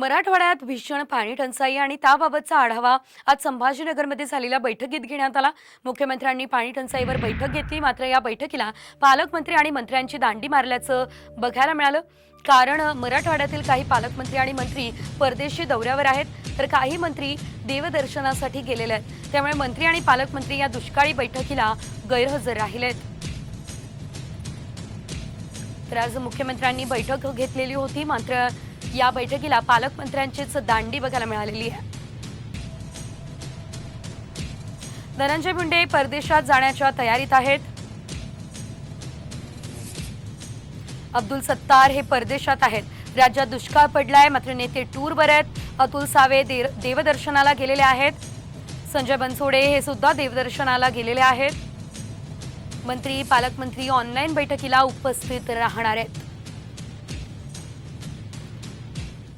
मराठवाड्यात भीषण पाणी टंचाई आणि त्याबाबतचा आढावा आज संभाजीनगरमध्ये झालेल्या बैठकीत घेण्यात आला. मुख्यमंत्र्यांनी पाणी टंचाईवर बैठक घेतली. मात्र या बैठकीला पालकमंत्री आणि मंत्र्यांची दांडी मारल्याचं बघायला मिळालं. कारण मराठवाड्यातील काही पालकमंत्री आणि मंत्री परदेशी दौऱ्यावर आहेत तर काही मंत्री देवदर्शनासाठी गेलेले आहेत. त्यामुळे मंत्री आणि पालकमंत्री या दुष्काळी बैठकीला गैरहजर राहिलेत. तर आज मुख्यमंत्र्यांनी बैठक घेतलेली होती. मात्र या बैठकीला पालकमंत्र्यांचीच दांडी बघायला मिळालेली आहे. धनंजय मुंडे परदेशात जाण्याच्या तयारीत आहेत. अब्दुल सत्तार हे परदेशात आहेत. राज्यात दुष्काळ पडलाय मात्र नेते टूरवर आहेत. अतुल सावे देवदर्शनाला गेलेले आहेत. संजय बनसोडे हे सुद्धा देवदर्शनाला गेलेले आहेत. मंत्री पालकमंत्री ऑनलाईन बैठकीला उपस्थित राहणार आहेत.